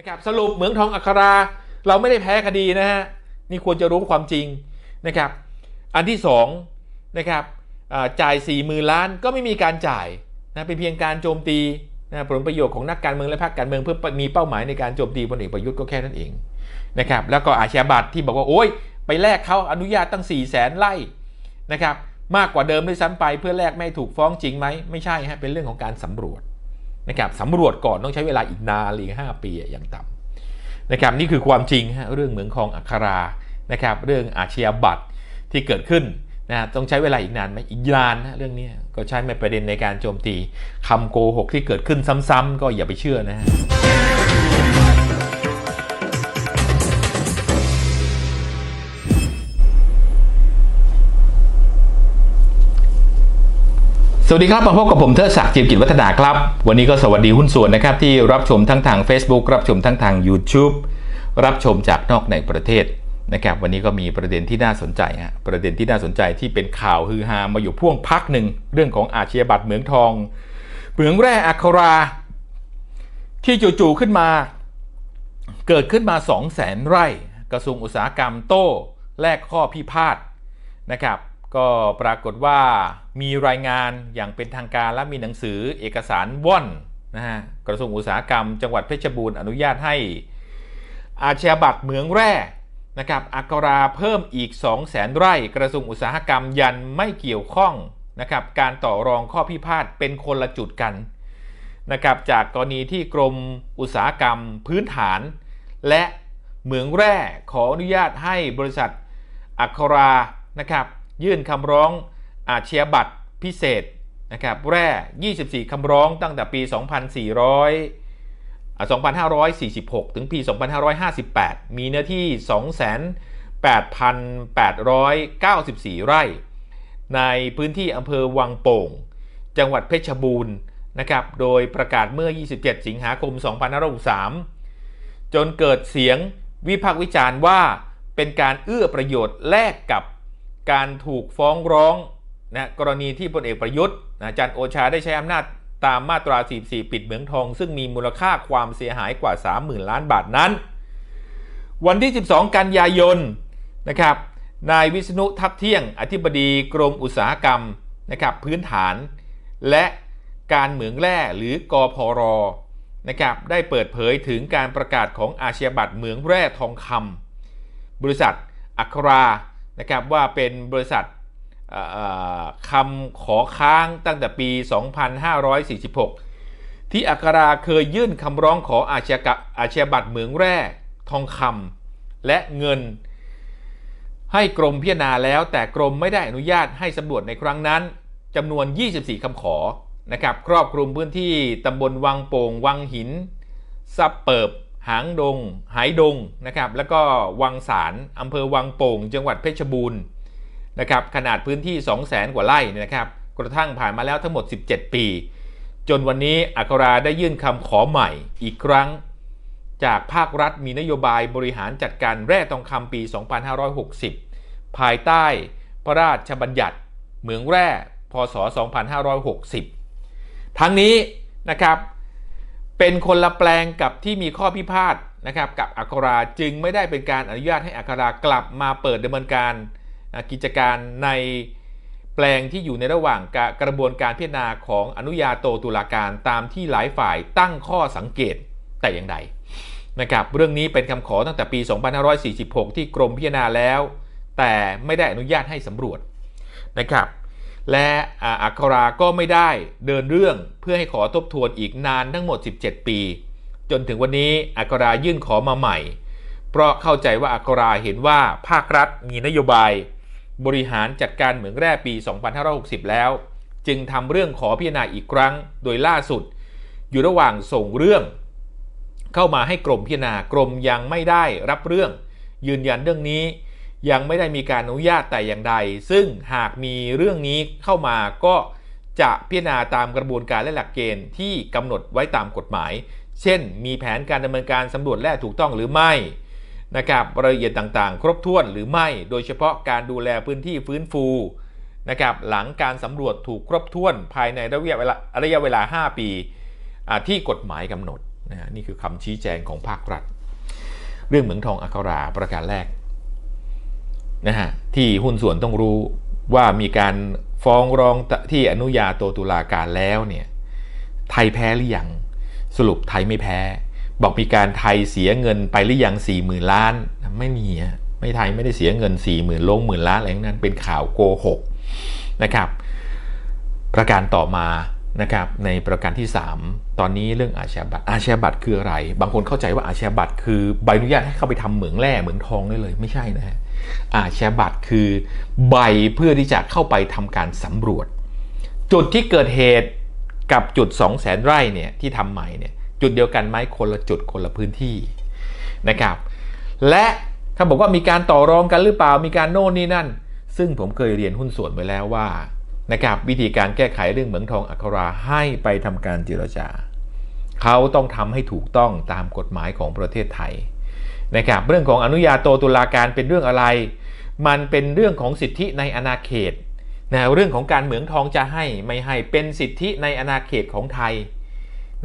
นะครับสรุปเหมืองทองอัครา เราไม่ได้แพ้คดีนะฮะนี่ควรจะรู้ความจริงนะครับอันที่สองนะครับจ่าย4ี่หมื่นล้านก็ไม่มีการจ่ายนะเป็นเพียงการโจมตีนะผลประโยชน์ของนักการเมืองและพรรคการเมืองเพื่อมีเป้าหมายในการโจมตีพลเอกประยุทธ์ก็แค่นั้นเองนะครับแล้วก็อาชญาบัตรที่บอกว่าโอ๊ยไปแลกเขาอนุญาตตั้ง4ี่แสนไร่นะครับมากกว่าเดิมด้วยซ้ำไปเพื่อแลกไม่ถูกฟ้องจริงไหมไม่ใช่ฮะเป็นเรื่องของการสำรวจ นะครับสำรวจก่อนต้องใช้เวลาอีกนานอีกห้าปีอย่างต่ำนะครับนี่คือความจริงฮะเรื่องเหมืองคลองอัครานะครับเรื่องอาชญาบัตรที่เกิดขึ้นนะต้องใช้เวลาอีกนานไหมอีกนานนะเรื่องนี้ก็ใช้เป็นประเด็นในการโจมตีคำโกหกที่เกิดขึ้นซ้ำๆก็อย่าไปเชื่อนะฮะ สวัสดีครับมาพบกับผมเทิดศักดิ์จิมกิจวัฒนาครับ วันนี้ก็สวัสดีหุ้นส่วนนะครับ ที่รับชมทั้งทาง Facebook รับชมทั้งทาง YouTube รับชมจากนอกในประเทศนะครับวันนี้ก็มีประเด็นที่น่าสนใจฮะประเด็นที่น่าสนใจที่เป็นข่าวฮือฮามาอยู่พ่วงพักหนึ่งเรื่องของอาชญาบัตรเหมืองทองเหมืองแร่อัครา ที่จู่ๆขึ้นมา เกิดขึ้นมา 2 0 0แสนไร่ กระทรวงอุตสาหกรรมโต้แลกข้อพิพาทนะครับ ก็ปรากฏว่ามีรายงานอย่างเป็นทางการและมีหนังสือเอกสารว่อนนะฮะกระทรวงอุตสาหกรรม จังหวัดเพชรบูรณ์อนุญาตให้ อาชญาบัตรเหมืองแร่นะครับอักราเพิ่มอีก 2 0 0แสนไร่ กระทรวงอุตสาหกรรมยันไม่เกี่ยวข้องนะครับการต่อรองข้อพิพาทเป็นคนละจุดกันนะครับจากกรณีที่กรมอุตสาหกรรมพื้นฐาน และเหมืองแร่ขออนุญาตให้บริษัทอัครานะครับ ยื่นคำร้องอาชญาบัตรพิเศษนะครับแร่ 24 คำร้องตั้งแต่ปี 2400อ่า2546 ถึงปี 2558 มีเนื้อที่ 28,894 ไร่ ในพื้นที่อำเภอวังโป่ง จังหวัดเพชรบูรณ์นะครับ โดยประกาศเมื่อ 27 สิงหาคม 2563 จนเกิดเสียงวิพากษ์วิจารณ์ว่าเป็นการเอื้อประโยชน์แลกกับ การถูกฟ้องร้องนะกรณีที่พลเอกประยุทธ์นะจารย์โอชาได้ใช้อำนาจตามมาตรา 44 ปิดเหมืองทอง ซึ่งมีมูลค่าความเสียหายกว่า 30,000 ล้านบาทนั้น วันที่ 12 กันยายนนะครับนายวิษณุทัพเที่ยง อธิบดีกรมอุตสาหกรรมนะครับพื้นฐาน และการเหมืองแร่หรือกอพรนะครับได้เปิดเผยถึงการประกาศของอาชญาบัตรเหมืองแร่ทองคำบริษัทอัครา นะครับว่าเป็นบริษัทคำขอค้างตั้งแต่ปี 2546 ที่อัคราเคยยื่นคำร้องขออาชญากะอาชญาบัตรเหมืองแร่ทองคำและเงิน ให้กรมพิจารณาแล้วแต่กรมไม่ได้อนุญาตให้สำรวจในครั้งนั้นจำนวน 24 คำขอนะครับครอบคลุมพื้นที่ตำบลวังโป่ง วังหินซับเปิบ หางดง หายดงนะครับ แล้วก็วังสารอำเภอวังโป่ง จังหวัดเพชรบูรณ์นะครับขนาดพื้นที่ 2 0 0แสนกว่าไร่นยนะครับกระทั่งผ่านมาแล้วทั้งหมด 17 ปี จนวันนี้อัคราได้ยื่นคำขอใหม่อีกครั้ง จากภาครัฐมีนโยบายบริหารจัดการแร่ทองคำปี 2560 ภายใต้พระราชบัญญัติเหมืองแร่พศ 2560 ทั้งนี้นะครับ เป็นคนละแปลงกับที่มีข้อพิพาทนะครับกับอัคราจึงไม่ได้เป็นการอนุญาตให้อัครากลับมาเปิดดำเนินการกิจการในแปลงที่อยู่ในระหว่างกะกระบวนการพิจารณาของอนุญาโตตุลาการตามที่หลายฝ่ายตั้งข้อสังเกตแต่อย่างใดนะครับเรื่องนี้เป็นคำขอตั้งแต่ปี 2546 ที่กรมพิจารณาแล้ว แต่ไม่ได้อนุญาตให้สำรวจนะครับ และอัคราก็ไม่ได้เดินเรื่องเพื่อให้ขอทบทวนอีกนานทั้งหมด 17 ปี จนถึงวันนี้อัครายื่นขอมาใหม่ เพราะเข้าใจว่าอัคราเห็นว่าภาครัฐมีนโยบาย บริหารจัดการเหมืองแร่ปี 2560 แล้ว จึงทำเรื่องขอพิจารณาอีกครั้ง โดยล่าสุด อยู่ระหว่างส่งเรื่อง เข้ามาให้กรมพิจารณากรมยังไม่ได้รับเรื่อง ยืนยันเรื่องนี้ ยังไม่ได้มีการอนุญาตแต่อย่างใด ซึ่งหากมีเรื่องนี้เข้ามาก็จะพิจารณาตามกระบวนการและหลักเกณฑ์ที่กำหนดไว้ตามกฎหมาย เช่น มีแผนการดำเนินการสำรวจแร่ถูกต้องหรือไม่นะครับรายละเอียดต่างๆ ครบถ้วนหรือไม่ โดยเฉพาะการดูแลพื้นที่ฟื้นฟูนะครับหลังการสำรวจถูกครบถ้วนภายในระยะเวลาระยะเวลา 5 ปีอ่าที่กฎหมายกำหนดนะนี่คือคำชี้แจงของภาครัฐ เรื่องเหมืองทองอัคราประการแรก นะฮะที่หุ้นส่วนต้องรู้ว่ามีการฟ้องร้องที่อนุญาโตตุลาการแล้วเนี่ยไทยแพ้หรือยังสรุปไทยไม่แพ้ บอกมีการไทยเสียเงินไปหรือยังสี่หมื่นล้าน ไม่มีไม่ไทยไม่ได้เสียเงิน4ี่หมื่นลงหมื่นล้านอะไรนั้นเป็นข่าวโกหกนะครับ ประการต่อมานะครับในประการที่ 3 ตอนนี้เรื่องอาชญาบัตรอาชญาบัตรคืออะไร บางคนเข้าใจว่าอาชญาบัตรคือใบอนุญาตให้เข้าไปทำเหมืองแร่เหมืองทองได้เลย ไม่ใช่นะฮะ อาชญาบัตรคือใบเพื่อที่จะเข้าไปทำการสำรวจ จุดที่เกิดเหตุกับจุด 2 0 0แสนไร่เนี่ยที่ทำใหม่เนี่ยจุดเดียวกันไหมคนละจุดคนละพื้นที่นะครับ และเขาบอกว่ามีการต่อรองกันหรือเปล่ามีการโน่นนี่นั่น ซึ่งผมเคยเรียนหุ้นส่วนไปแล้วว่านะครับวิธีการแก้ไขเรื่องเหมืองทองอัคราให้ไปทำการเจรจาเขาต้องทำให้ถูกต้องตามกฎหมายของประเทศไทย นะครับเรื่องของอนุญาโตตุลาการเป็นเรื่องอะไร มันเป็นเรื่องของสิทธิในอาณาเขตนะเรื่องของการเหมืองทองจะให้ไม่ให้เป็นสิทธิในอาณาเขตของไทย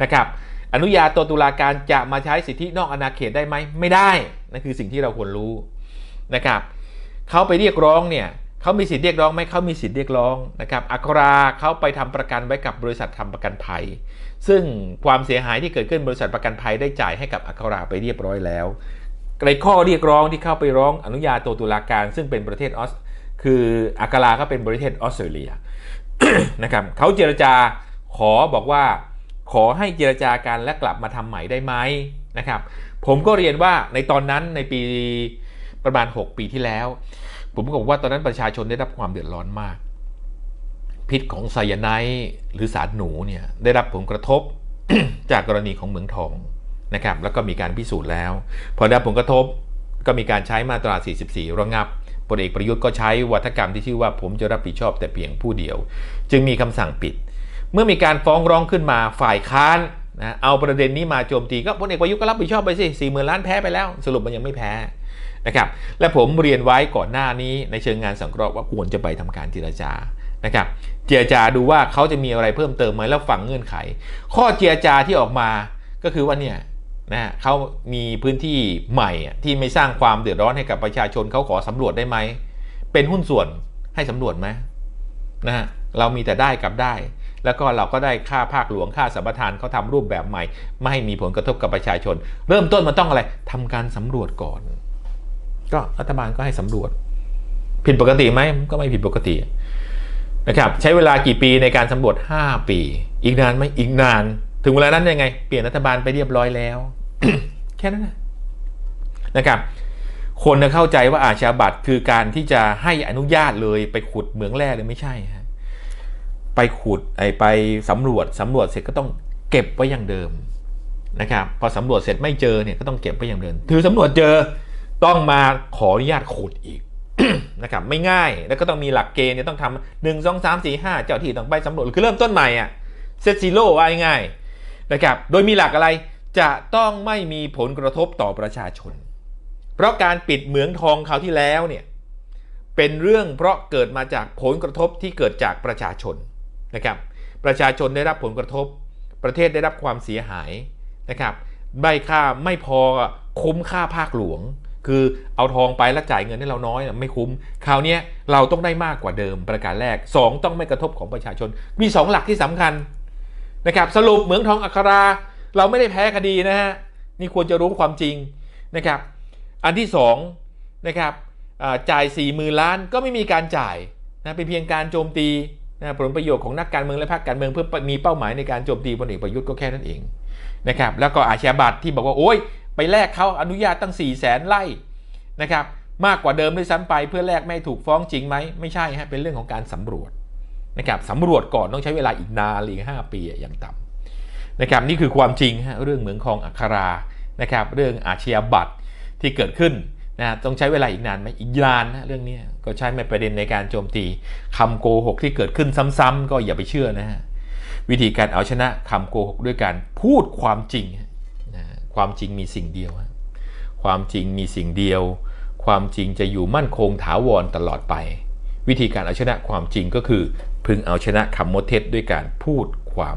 นะครับอนุญาโตตุลาการจะมาใช้สิทธินอกอาณาเขตได้ไหมไม่ได้นั่นคือสิ่งที่เราควรรู้นะครับเขาไปเรียกร้องเนี่ยเขามีสิทธิเรียกร้องไหมเขามีสิทธิเรียกร้องนะครับอัคราเขาไปทำประกันไว้กับบริษัททำประกันภัย ซึ่งความเสียหายที่เกิดขึ้นบริษัทประกันภัยได้จ่ายให้กับอัคราไปเรียบร้อยแล้ว ในข้อเรียกร้องที่เข้าไปร้องอนุญาโตตุลาการ ซึ่งเป็นประเทศออสคืออัคราเขาเป็นประเทศออสเตรเลียนะครับเขาเจรจาขอบอกว่า ขอให้เจรจากันและกลับมาทำใหม่ได้ไหมนะครับ ผมก็เรียนว่าในตอนนั้นในปีประมาณ 6 ปีที่แล้ว ผมก็บอกว่าตอนนั้นประชาชนได้รับความเดือดร้อนมาก พิษของไซยาไนด์หรือสารหนูเนี่ยได้รับผลกระทบจากกรณีของเหมืองทอง นะครับแล้วก็มีการพิสูจน์แล้วพอได้ผลกระทบก็มีการใช้มาตรา 44 ระงับพลเอกประยุทธ์ก็ใช้วัฒกรรมที่ชื่อว่าผมจะรับผิดชอบแต่เพียงผู้เดียว จึงมีคำสั่งปิด เมื่อมีการฟ้องร้องขึ้นมาฝ่ายค้านนะเอาประเด็นนี้มาโจมตีก็พลเอกประยุทธ์ก็รับผิดชอบไปสิสี่หมื่นล้านแพ้ไปแล้ว สรุปมันยังไม่แพ้นะครับและผมเรียนไว้ก่อนหน้านี้ในเชิงงานสังเคราะห์ว่าควรจะไปทำการเจรจานะครับเจรจาดูว่าเขาจะมีอะไรเพิ่มเติมไหมแล้วฟังเงื่อนไข ข้อเจรจาที่ออกมาก็คือว่าเนี่ย นะเขามีพื้นที่ใหม่ที่ไม่สร้างความเดือดร้อนให้กับประชาชนเขาขอสำรวจได้ไหม เป็นหุ้นส่วนให้สำรวจไหมนะฮะเรามีแต่ได้กับได้ แล้วก็เราก็ได้ค่าภาคหลวงค่าสัมปทานเขาทำรูปแบบใหม่ ไม่ให้มีผลกระทบกับประชาชน เริ่มต้นมันต้องอะไรทำการสำรวจก่อน ก็รัฐบาลก็ให้สำรวจ ผิดปกติไหมก็ไม่ผิดปกตินะครับใช้เวลากี่ปีในการสำรวจ 5 ปี อีกนานไหมอีกนาน ถึงเวลานั้นยังไง เปลี่ยนรัฐบาลไปเรียบร้อยแล้ว แค่นั้นนะนะครับ คนเข้าใจว่าอาชาบัตรคือการที่จะให้อนุญาตเลยไปขุดเหมืองแร่เลยไม่ใช่ฮะไปขุดไอไปสำรวจสำรวจเสร็จก็ต้องเก็บไว้อย่างเดิมนะครับพอสำรวจเสร็จไม่เจอเนี่ยก็ต้องเก็บไว้อย่างเดิมถือสำรวจเจอต้องมาขออนุญาตขุดอีกนะครับไม่ง่ายแล้วก็ต้องมีหลักเกณฑ์เนี่ยต้องทำหนึ่งสองสามสี่ห้าเจ้าที่ต้องไปสำรวจคือเริ่มต้นใหม่อะเซตซีโร่ว่าง่ายนะครับโดยมีหลักอะไร จะต้องไม่มีผลกระทบต่อประชาชน เพราะการปิดเหมืองทองคราวที่แล้วเนี่ยเป็นเรื่องเพราะเกิดมาจากผลกระทบที่เกิดจากประชาชนนะครับประชาชนได้รับผลกระทบ ประเทศได้รับความเสียหายนะครับใบค่าไม่พอคุ้มค่าภาคหลวง คือเอาทองไปแล้วจ่ายเงินให้เราน้อยไม่คุ้ม คราวนี้เราต้องได้มากกว่าเดิมประการแรก 2 ต้องไม่กระทบของประชาชน มี 2 หลักที่สำคัญนะครับสรุปเหมืองทองอัครา เราไม่ได้แพ้คดีนะฮะนี่ควรจะรู้ความจริงนะครับ อันที่2นะครับจ่าย4ี่หมื่นล้านก็ไม่มีการจ่ายนะเป็นเพียงการโจมตีนะผลประโยชน์ของนักการเมืองและพรรคการเมืองเพื่อมีเป้าหมายในการโจมตีพลเอกประยุทธ์ก็แค่นั้นเองนะครับแล้วก็อาชญาบัตรที่บอกว่าโอ้ยไปแลกเขาอนุญาตตั้ง4ี่แสนไร่นะครับมากกว่าเดิมด้วยซ้ำไปเพื่อแลกไม่ถูกฟ้องจริงไหมไม่ใช่ฮะเป็นเรื่องของการสำรวจนะครับสำรวจก่อนต้องใช้เวลาอีกนานอีกห้าปีอย่างต่ำ นะครับนี่คือความจริงฮะเรื่องเหมืองทองอัครานะครับเรื่องอาชญาบัตรที่เกิดขึ้นนะต้องใช้เวลาอีกนานไหมอีกนานนะเรื่องนี้ก็ใช้ไม่ประเด็นในการโจมตีคำโกหกที่เกิดขึ้นซ้ำๆก็อย่าไปเชื่อนะฮะวิธีการเอาชนะคำโกหกด้วยการพูดความจริงนะความจริงมีสิ่งเดียว ความจริงมีสิ่งเดียว ความจริงจะอยู่มั่นคงถาวรตลอดไป วิธีการเอาชนะความจริงก็คือ พึงเอาชนะคำมดเท็จด้วยการพูดความ